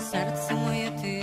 серце моє ти.